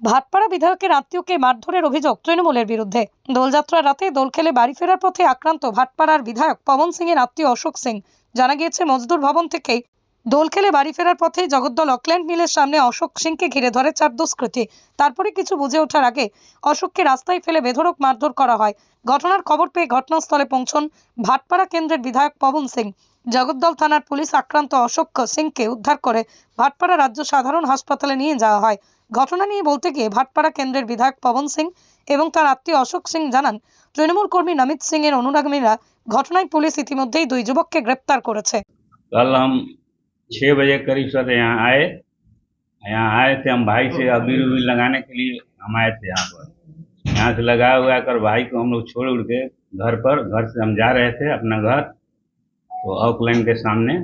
ভাটপাড়া বিধায়কের আত্মীয়কে মারধরের অভিযোগ তৃণমূলের বিরুদ্ধে। দোলযাত্রার রাতে দোল খেলে বাড়ি ফেরার পথে আক্রান্ত ভাটপাড়ার বিধায়ক পবন সিং এর আত্মীয় অশোক সিং। জানা গিয়েছে, মজদুর ভবন থেকেই দোল খেলে বাড়ি ফেরার পথে জগদ্দল অকল্যান্ড মিলের সামনে অশোক সিংকে ঘিরে ধরে চার দুষ্কৃতী। তারপরে কিছু বুঝে ওঠার আগে অশোককে রাস্তায় ফেলে বেধড়ক মারধর করা হয়। ঘটনার খবর পেয়ে ঘটনাস্থলে পৌঁছন ভাটপাড়া কেন্দ্রের বিধায়ক পবন সিং। জগদ্দল থানার পুলিশ আক্রান্ত অশোক সিংকে উদ্ধার করে ভাটপাড়া রাজ্য সাধারণ হাসপাতালে নিয়ে যাওয়া হয়। ঘটনা নিয়ে বলতে গিয়ে ভাটপাড়া কেন্দ্রের বিধায়ক পবন সিং এবং তার আত্মীয় অশোক সিং জানান তৃণমূল কর্মী নমিত সিং এর অনুরাগীরা ঘটনায় পুলিশ ইতিমধ্যেই দুই যুবককে গ্রেপ্তার করেছে कल हम छः बजे करीब सर यहाँ आए यहाँ आए थे हम भाई से अबीर उबीर लगाने के लिए हम आए थे यहाँ पर यहाँ से लगाया हुआ कर भाई को हम लोग छोड़ उड़ के घर पर घर से हम जा रहे थे अपना घर तो ऑकलैंड के सामने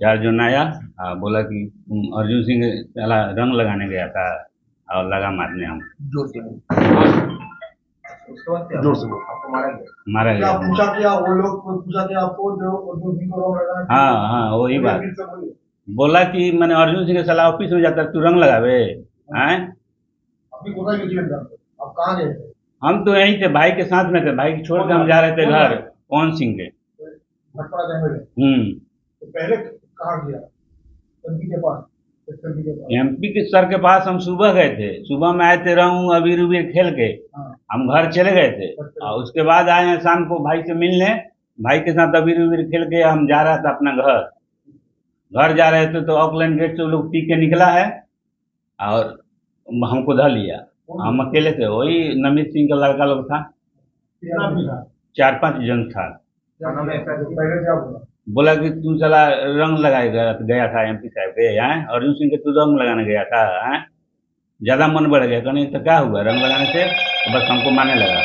चार जन आया आ, बोला कि अर्जुन सिंह चला रंग लगाने गया था और लगा मारने हम। ज़ोर से। ज़ोर से। मारा गया। पूछा क्या वो लोग पूछा क्या आपको जो अर्जुन सिंह को लगाना हाँ हाँ वही बात। बोला। कि मैंने अर्जुन सिंह के सलाह ऑफ़िस में जाकर तू रंग लगावे हैं हम तो यहीं थे भाई के साथ में थे भाई को छोड़ के हम जा रहे थे घर। पवन सिंह के? हम्म। तो पहले कहाँ गया एमपी के पास एमपी के पास। एमपी के सर के पास हम सुबह गए थे। सुबह में आए थे रंग अबीर उबीर खेल के। हाँ। हम घर चले गए थे। और उसके बाद आए हैं शाम को भाई से मिलने। भाई के साथ अबीर उबीर खेल के हम जा रहा था अपना घर। घर जा रहे थे तो ऑकलैंड गेट से लोग पी के निकला है और हमको धर लिया। हम अकेले थे वही नमित सिंह का लड़का लोग था। चार पाँच जन था। बोला कि तू चला रंग लगाए गया, गया था एमपी साहब के हैं? अर्जुन सिंह के तू रंग लगाने गया था हैं? ज़्यादा मन बढ़ गया कहने तो क्या हुआ? रंग लगाने से? तो बस हमको मारने लगा।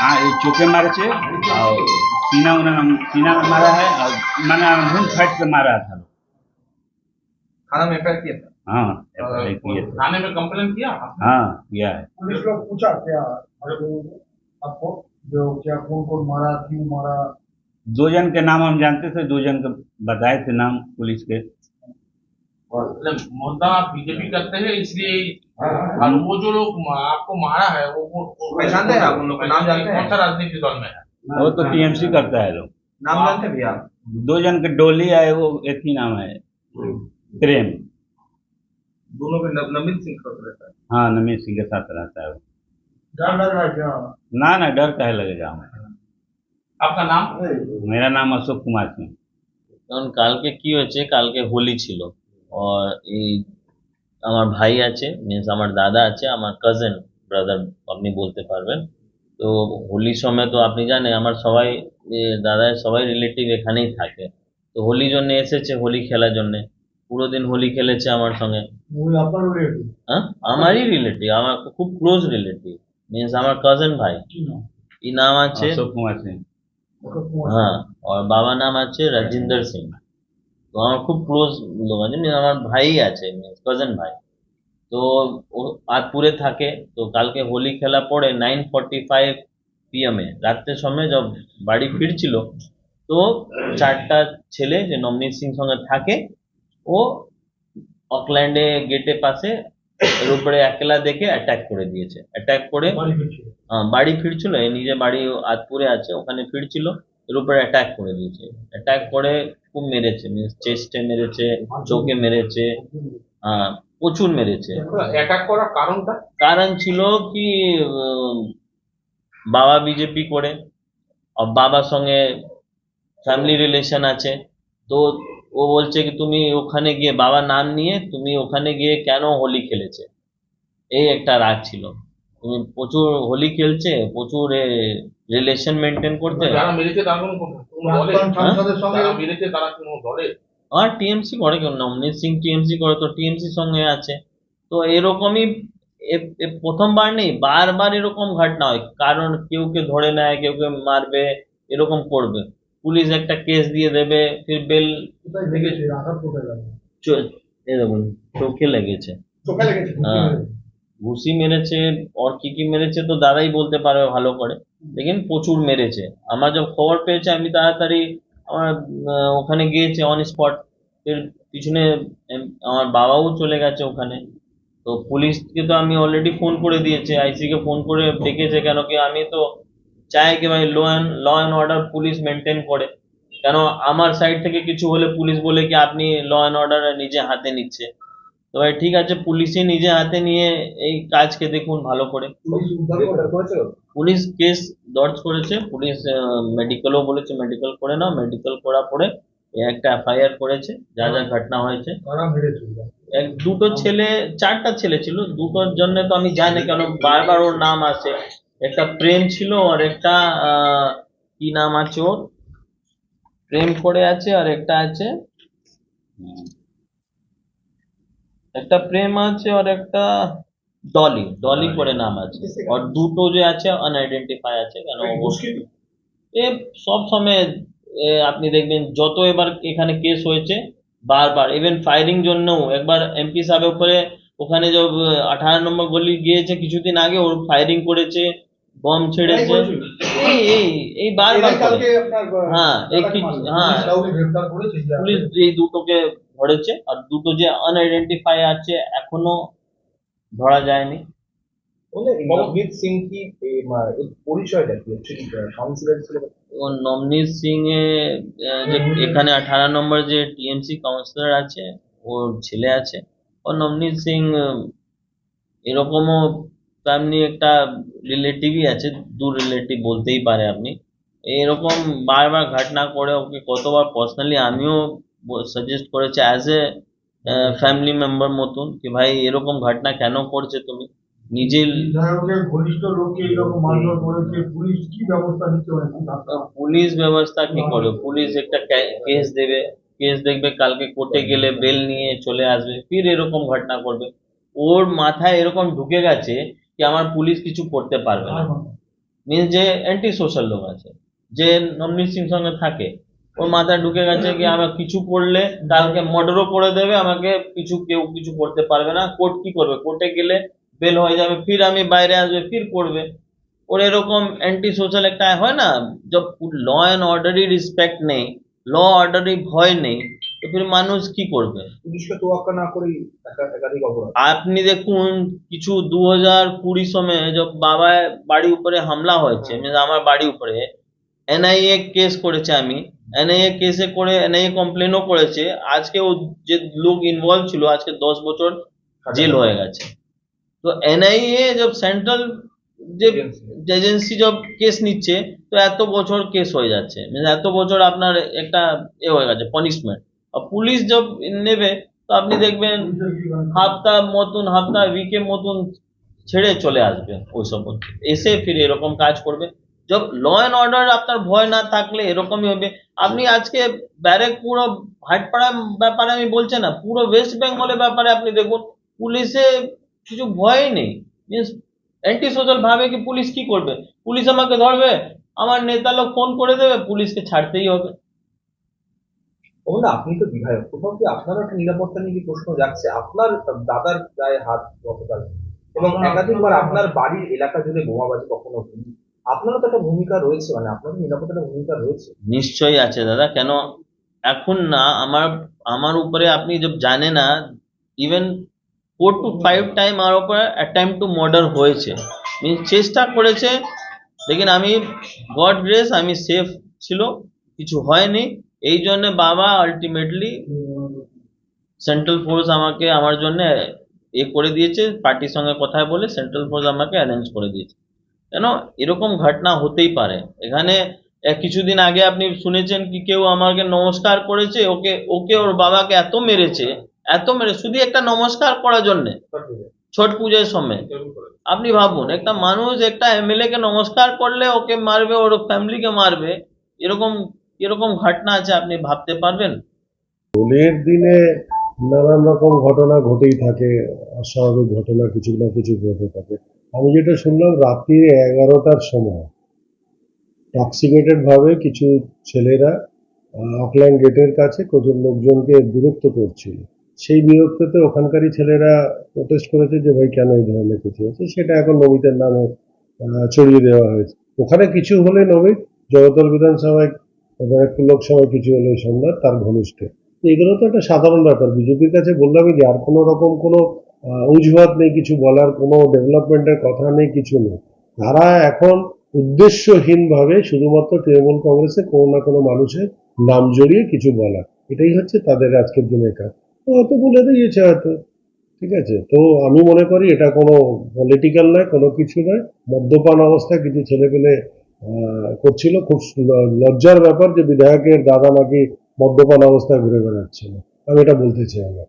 हाँ ये चौके मारे थे और सीना उन्हें सीना में मारा है और मैंने अंधुन फाइट से मारा था। थाना में एफआईआर किया था? हाँ थाने में कंप्लेन किया? हाँ किया है। पुलिस लोग पूछा क्या? आपको जो क्या कौन कौन मारा क्यों मारा? दो जन के नाम हम जानते थे दो जन के बताए थे नाम पुलिस के। मतलब मुद्दा आप बीजेपी करते हैं इसलिए हाँ, और वो जो लोग आपको मारा है वो पहचानते हैं आप उन लोग का नाम जानते हैं? कौन सा राजनीतिक दल में है? वो तो टीएमसी करता है लोग। नाम जानते हैं भैया? दो जन के डोली आए वो एक ही नाम है। प्रेम। दोनों नव- नवनीत सिंह रहता है। हाँ नमीत सिंह के साथ रहता है वो। ना ना डर काहे लगेगा हमें आपका नाम मेरा नाम अशोक कुमार सिंह কারণ কালকে কি হয়েছে কালকে হোলি ছিল আর এই আমার ভাই আছে মিন্স আমার দাদা আছে আমার কাজিন ব্রাদার আপনি বলতে পারবেন তো হোলির সময় তো আপনি জানেন আমার সবাই এ, দাদার সবাই রিলেটিভ এখানেই থাকে তো হোলির জন্য এসেছে হোলি খেলার জন্য পুরো দিন হোলি খেলেছে আমার সঙ্গে वो आपका रिलेटिव হ্যাঁ আমারই রিলেটিভ আমার খুব ক্লোজ রিলেটিভ মিন্স আমার কাজিন ভাই। ই নাম আছে? অশোক কুমার সিং। হ্যাঁ আর বাবা নাম আছে রাজিন্দর সিং। তো আমার খুব ক্লোজ লোক আছে আমার ভাই আছে কাজিন ভাই। তো আতপুরে থাকে তো কালকে হোলি খেলা পড়ে নাইন ফর্টি ফাইভ পিএমে রাত্রের সময় যখন বাড়ি ফিরছিল তো চারটা ছেলে যে নমনীত সিং সঙ্গে থাকে ও অকল্যান্ডে গেটে পাশে এর উপরে একলা দেখে অ্যাটাক করে দিয়েছে। অ্যাটাক করে বাড়ি ফিরছিল। এ নিজে বাড়ি আতপুরে আছে ওখানে ফিরছিল এর উপরে অ্যাটাক করে দিয়েছে। অ্যাটাক করে খুব মেরেছে মিনস চেস্টে মেরেছে চোখে মেরেছে আহ, প্রচুর মেরেছে। অ্যাটাক করার কারণটা? কারণ ছিল কি বাবা বিজেপি করে বাবার সঙ্গে ফ্যামিলি রিলেশন আছে তো ও বলছে কি তুমি ওখানে গিয়ে বাবার নাম নিয়ে তুমি ওখানে গিয়ে কেন হোলি খেলেছে? এই একটা রাগ ছিল। তুমি প্রচুর হোলি খেলছে প্রচুর রিলেশন মেনটেন করতে। দলে আর টিএমসি করে কেন? নবনীত সিং টিএমসি করে তো টিএমসি সঙ্গে আছে। তো এরকমই প্রথমবার নেই বারবার এরকম ঘটনা হয়। কারণ কেউ কে ধরে নেয় কেউ কে মারবে এরকম করবে। পুলিশ একটা কেস দিয়ে দেবে ফির বেল কোথায় লেগেছে? আঘাত কোথায় লাগে চ- চোখে লেগেছে। চোখে লেগেছে হ্যাঁ। ঘুষি মেরেছে আর কি কি মেরেছে তো দাদাই বলতে পারবে ভালো করে। দেখেন প্রচুর মেরেছে। আমার যখন খবর পেয়েছে আমি তাড়াতাড়ি আমার ওখানে গিয়েছে অন স্পট এর পিছনে আমার বাবাও চলে গেছে ওখানে। তো পুলিশকে তো আমি অলরেডি ফোন করে দিয়েছি আইসি কে ফোন করে ডেকেছে কেন কি? আমি তো চাই কি ভাই law and law and order police maintain করে। কেন আমার সাইড থেকে কিছু হলে পুলিশ বলে কি আপনি ল অ্যান্ড অর্ডার নিজে হাতে নিচ্ছে। তো ভাই ঠিক আছে পুলিশই নিজে হাতে নিয়ে এই কাজকে দেখুন ভালো করে। পুলিশ কেস দর্জ করেছে। পুলিশ মেডিকেলও বলেছে মেডিকেল করে নাও। মেডিকেল করার পরে একটা এফআইআর করেছে। যা যা ঘটনা হয়েছে। এক দুটো ছেলে চারটা ছেলে ছিল। দুটোর জন্য তো আমি জানি কেন বারবার ওর নাম আছে একটা প্রেম ছিল আর একটা আহ, কি নাম আছে ওর? প্রেম করে আছে আর একটা আছে। একটা প্রেম আছে আর একটা ডলি ডলি করে নাম আছে। আর দুটো যে আছে আনআইডেন্টিফাই আছে কেন এ সব সময় আপনি দেখবেন যত এবার এখানে কেস হয়েছে বারবার। ইভেন ফায়ারিং জন্যও। একবার এমপি সাহেবের উপরে ওখানে যে আঠারো নম্বর গলি গিয়েছে কিছুদিন আগে ওর ফায়ারিং করেছে। বম ছেড়েছে এই এই এই বারবার কালকে আপনার হ্যাঁ। হ্যাঁ। পুলিশ গ্রেফতার করেছে পুলিশ এই দুটোকে ধরেছে আর দুটো যে আনআইডেন্টিফাই আছে এখনও ধরা যায়নি। নবনীত সিং কি এ, মা- এর পরিচয়টা কি কাউন্সিলর ছিল ও নবনীত সিং এ এখানে আঠারো নম্বর যে টিএমসি কাউন্সিলর আছে ওর ছেলে আছে। ও নবনীত সিং এরকমও তেমনি একটা রিলেটিভই আছে দু রিলেটিভ বলতেই পারে আপনি। এরকম বারবার ঘটনা করে ওকে কতবার পার্সোনালি আমিও সাজেস্ট করেছি অ্যাজ এ ফ্যামিলি মেম্বার মতন কি ভাই এরকম ঘটনা কেন করছে তুমি? নিজে ঘনিষ্ঠ লোককে এইরকম মারধর করেছে পুলিশ কি ব্যবস্থা নিতে পুলিশ ব্যবস্থা কি করে পুলিশ একটা কেস দেবে কেস দেখবে কালকে কোর্টে গেলে বেল নিয়ে চলে আসবে ফির এরকম ঘটনা করবে। ওর মাথায় এরকম ঢুকে গেছে কি আমার পুলিশ কিছু করতে পারবে না। আর মানে, যে অ্যান্টি সোশ্যাল লোক আছে যে নবনীত সিং সঙ্গে থাকে ওর মাথায় ঢুকে গেছে কি আমার কিছু করলে কালকে মর্ডারও করে দেবে আমাকে কিছু কেউ কিছু করতে পারবে না। কোর্ট কি করবে? কোর্টে গেলে বেল হয়ে যাবে ফির আমি বাইরে আসবে ফির করবে। ওর এরকম অ্যান্টি সোশ্যাল একটা হয় না জব ল অ্যান্ড অর্ডারই রেসপেক্ট নেই ল অর্ডারই ভয় নেই। ফির মানুষ কি করবে? পুলিশকে তোয়াক্কা না করেই একাধিক অপরাধ। আপনি দেখুন কিছু দু হাজার কুড়ি সময়ে যখন বাবা বাড়ি উপরে হামলা হয়েছে means আমার বাড়ি উপরে এনআইএ কেস করেছে আমি। এনআইএ কেসে করে এনআইএ কমপ্লেনও করেছে। আজকে ও যে লোক ইনভলভ ছিল আজকে দশ বছর জেল হয়ে গেছে। তো এনআইএ জব সেন্ট্রাল যে এজেন্সি জব কেস নিচ্ছে তো এত বছর কেস হয়ে যাচ্ছে। means এত বছর আপনার একটা এ হয়ে গেছে পানিশমেন্ট পুলিশ জব নেবে, তো আপনি দেখবেন হাফতা মতন, হাফতা উইকের মতন ছেড়ে চলে আসবে ওইসব এসে ফিরে এরকম কাজ করবে। যব ল অ্যান্ড অর্ডার আপনার ভয় না থাকলে এরকমই হবে। আপনি আজকে ব্যারেক পুরো ভাটপাড়া ব্যাপারে আমি বলছি না, পুরো ওয়েস্ট বেঙ্গলের ব্যাপারে আপনি দেখুন, পুলিশে কিছু ভয়ই নেই। মিনস অ্যান্টি সোশ্যাল ভাবে কি পুলিশ কি করবে? পুলিশ আমাকে ধরবে, আমার নেতা লোক ফোন করে দেবে, পুলিশকে ছাড়তেই হবে। ওগুলো আপনি তো বিধায়ক কোথাও কি আপনারও একটা নিরাপত্তা নিয়ে কি প্রশ্ন যাচ্ছে? আপনার দাদার গায়ে হাত গতকাল। এবং একাধিকবার আপনার বাড়ির এলাকা জুড়ে বোমাবাজি কখনো হয়নি। আপনারও তো একটা ভূমিকা রয়েছে মানে আপনারও নিরাপত্তার ভূমিকা রয়েছে। নিশ্চয়ই আছে দাদা কেন এখন না আমার আমার উপরে আপনি যে জানে না even four two five time আমার উপরে অ্যাটেম্প টু মার্ডার হয়েছে। মিনস চেষ্টা করেছে লেকিন আমি গড গ্রেস আমি সেফ ছিল কিছু হয়নি। এই জন্য বাবা আলটিমেটলি সেন্ট্রাল ফোর্স আমাকে, আমার জন্য এ করে দিয়েছে পার্টির সঙ্গে কথা বলে সেন্ট্রাল ফোর্স আমাকে অ্যারেঞ্জ করে দিয়েছে। কেন? এরকম ঘটনা হতেই পারে। এখানে কিছুদিন আগে আপনি শুনেছেন কি কেউ আমাকে নমস্কার করেছে, ওকে ওকে ওর বাবাকে এত মেরেছে, এত মেরে, শুধু একটা নমস্কার করার জন্যে, ছট পুজোর সময়। আপনি ভাবুন, একটা মানুষ একটা এমএলএ কে নমস্কার করলে ওকে মারবে, ওর ফ্যামিলিকে মারবে, এরকম এরকম ঘটনা আছে, আপনি ভাবতে পারবেন? হোলির দিনে নানান রকম ঘটনা ঘটেই থাকে, অস্বাভাবিক ঘটনা কিছু না কিছু ঘটে থাকে। আমি যেটা শুনলাম, রাত্রি এগারোটার সময় টক্সিকেটেড ভাবে কিছু ছেলেরা অকল্যান্ড গেটের কাছে কত লোকজনকে বিরক্ত করছিল। সেই বিরক্ততে ওখানকারই ছেলেরা প্রোটেস্ট করেছে যে, ভাই, কেন এই ধরনের কিছু হচ্ছে? সেটা এখন নমিতের নামে চড়িয়ে দেওয়া হয়েছে। ওখানে কিছু হলে নমিত জগতল বিধানসভায় ব্যারাকপুর লোকসভায় কিছু হলে সোমনাথ তার ঘনিষ্ঠ। এগুলো তো একটা সাধারণ ব্যাপার। বিজেপির কাছে বললামই যে আর কোনো রকম কোনো অজুহাত নেই কিছু বলার, কোনো ডেভেলপমেন্টের কথা নেই, কিছু নেই। তারা এখন উদ্দেশ্যহীনভাবে শুধুমাত্র তৃণমূল কংগ্রেসে কোনো না কোনো মানুষের নাম জড়িয়ে কিছু বলা এটাই হচ্ছে তাদের আজকের দিনের কাজ। তো হয়তো বলে দিয়েছে হয়তো, ঠিক আছে? তো আমি মনে করি এটা কোনো পলিটিক্যাল নয়, কোনো কিছু নয়। মদ্যপান অবস্থায় কিছু ছেলেপেলে করছিল। খুব লজ্জার ব্যাপার যে বিধায়কের দাদা নাকি মদ্যপান অবস্থায় ঘুরে বেড়াচ্ছিল। আমি এটা বলতে চাই না